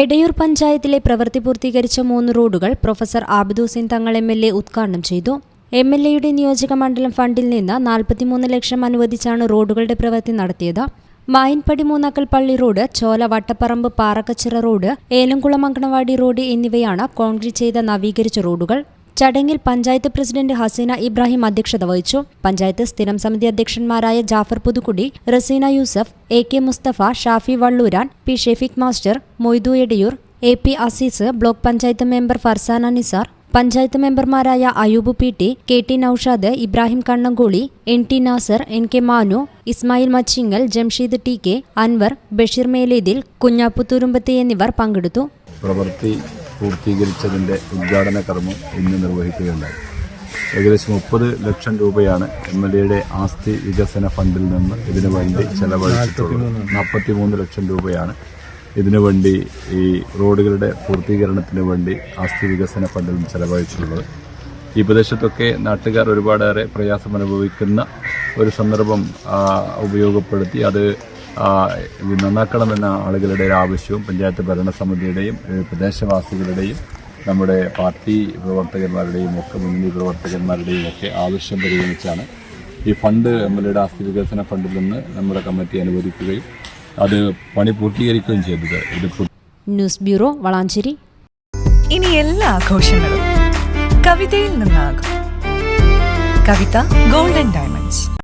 എടയൂർ പഞ്ചായത്തിലെ പ്രവൃത്തി പൂർത്തീകരിച്ച മൂന്ന് റോഡുകൾ professor Abid Hussain Thangal M L A ഉദ്ഘാടനം ചെയ്തു. എം എൽ എയുടെ നിയോജക മണ്ഡലം ഫണ്ടിൽ നിന്ന് നാൽപ്പത്തിമൂന്ന് ലക്ഷം അനുവദിച്ചാണ് റോഡുകളുടെ പ്രവൃത്തി നടത്തിയത്. മായൻപടി മൂന്നാക്കൽ പള്ളി റോഡ് ചോല വട്ടപ്പറമ്പ് പാറക്കച്ചിറ റോഡ് ഏലംകുളം അങ്കണവാടി റോഡ് എന്നിവയാണ് കോൺക്രീറ്റ് ചെയ്ത നവീകരിച്ച റോഡുകൾ. ചടങ്ങിൽ പഞ്ചായത്ത് പ്രസിഡന്റ് ഹസീന ഇബ്രാഹിം അധ്യക്ഷത വഹിച്ചു. പഞ്ചായത്ത് സ്ഥിരം സമിതി അധ്യക്ഷന്മാരായ Jafar Puthukkudi Raseena Yusuf A K Musthafa Shafi Valluran P Shefik master Moidu Ediyur A P Azeez block panchayat member Farsana Nisar panchayat മെമ്പർമാരായ Ayub P T K T Noushad Ibrahim Kannankoli N T Nasar N K Manu Ismail Machingal Jamsheed T K Anwar Basheer Melethil Kunhapputhurumbathi എന്നിവർ പങ്കെടുത്തു. പൂർത്തീകരിച്ചതിന്റെ ഉദ്ഘാടന കർമ്മം ഇന്ന് നിർവഹിക്കുകയുണ്ടായി. ഏകദേശം മുപ്പത് ലക്ഷം രൂപയാണ് M L എയുടെ ആസ്തി വികസന ഫണ്ടിൽ നിന്ന് ഇതിനു വേണ്ടി ചെലവഴിച്ചിട്ടുള്ളത്. നാൽപ്പത്തി മൂന്ന് ലക്ഷം രൂപയാണ് ഇതിനു വേണ്ടി ഈ റോഡുകളുടെ പൂർത്തീകരണത്തിന് വേണ്ടി ആസ്തി വികസന ഫണ്ടിൽ നിന്ന് ചെലവഴിച്ചിട്ടുള്ളത്. ഈ പ്രദേശത്തൊക്കെ നാട്ടുകാർ ഒരുപാടേറെ പ്രയാസം അനുഭവിക്കുന്ന ഒരു സന്ദർഭം ഉപയോഗപ്പെടുത്തി അത് നന്നാക്കണമെന്ന ആളുകളുടെ ഒരു ആവശ്യവും പഞ്ചായത്ത് ഭരണസമിതിയുടെയും പ്രദേശവാസികളുടെയും നമ്മുടെ പാർട്ടി പ്രവർത്തകന്മാരുടെയും ഒക്കെ മുന്നണി പ്രവർത്തകന്മാരുടെയും ഒക്കെ ആവശ്യം പരിഗണിച്ചാണ് ഈ ഫണ്ട് എം എൽ എയുടെ ആസ്തി വികസന ഫണ്ടിൽ നിന്ന് നമ്മുടെ കമ്മിറ്റി അനുവദിക്കുകയും അത് പണി പൂർത്തീകരിക്കുകയും ചെയ്തത്. ഇത് ന്യൂസ് ബ്യൂറോ വളാഞ്ചേരി. ഇനി എല്ലാ ആഘോഷങ്ങളും കവിതയിൽ നിന്നാകും. Kavitha golden diamonds.